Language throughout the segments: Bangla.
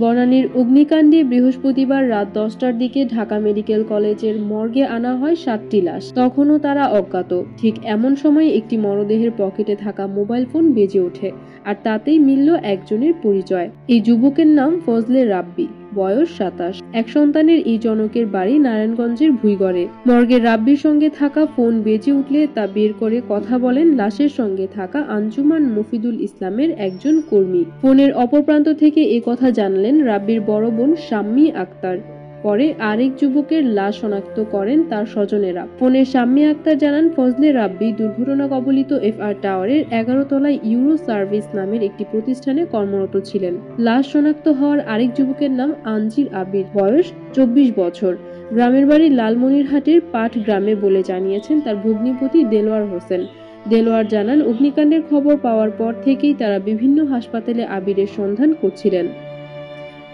বনানীর অগ্নিকাণ্ডে বৃহস্পতিবার রাত দশটার দিকে ঢাকা মেডিকেল কলেজের মর্গে আনা হয় সাতটি লাশ। তখনও তারা অজ্ঞাত। ঠিক এমন সময় একটি মরদেহের পকেটে থাকা মোবাইল ফোন বেজে ওঠে, আর তাতেই মিলল একজনের পরিচয়। এই যুবকের নাম ফজলে রাব্বি। বয়স সাতাশ। এক সন্তানের এই জনকের বাড়ি নারায়ণগঞ্জের ভুইগড়ে। মর্গের রাব্বির সঙ্গে থাকা ফোন বেজে উঠলে তা বের করে কথা বলেন লাশের সঙ্গে থাকা আঞ্জুমান মফিদুল ইসলামের একজন কর্মী। ফোনের অপর প্রান্ত থেকে এ কথা জানলেন রাব্বির বড় বোন শাম্মী আক্তার। পরে আরেক যুবকের লাশ শনাক্ত করেন তার স্বজনেরা। ফোনে শাম্মী আক্তার জানান, ফজলে রাব্বি দুর্ঘটনা কবলিত এফআর টাওয়ারের এগারো তলায় ইউরো সার্ভিস নামের একটি প্রতিষ্ঠানে কর্মরত ছিলেন। লাশ শনাক্ত হওয়ার আরেক যুবকের নাম আনজির আবির। বয়স চব্বিশ বছর। গ্রামের বাড়ি লালমনিরহাটের পাট গ্রামে বলে জানিয়েছেন তার ভগ্নিপতি দেলোয়ার হোসেন। দেলোয়ার জানান, অগ্নিকাণ্ডের খবর পাওয়ার পর থেকেই তারা বিভিন্ন হাসপাতালে আবিরের সন্ধান করছিলেন।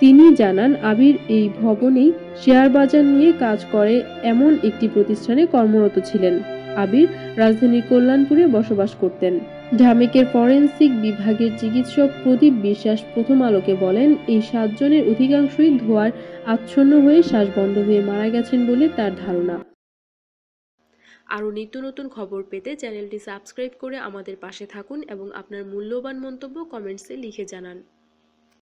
তিনি জানান, আবির এই ভবনেই শেয়ার বাজার নিয়ে কাজ করে এমন একটি প্রতিষ্ঠানে কর্মরত ছিলেন। আবির রাজধানীর কল্যাণপুরে বসবাস করতেন। ঢামেকের ফরেন্সিক বিভাগের চিকিৎসক প্রদীপ বিশ্বাস প্রথম আলোকে বলেন, এই সাতজনের অধিকাংশই ধোঁয়ার আচ্ছন্ন হয়ে শ্বাস বন্ধ হয়ে মারা গেছেন বলে তার ধারণা। আরও নিত্য নতুন খবর পেতে চ্যানেলটি সাবস্ক্রাইব করে আমাদের পাশে থাকুন এবং আপনার মূল্যবান মন্তব্য কমেন্টসে লিখে জানান।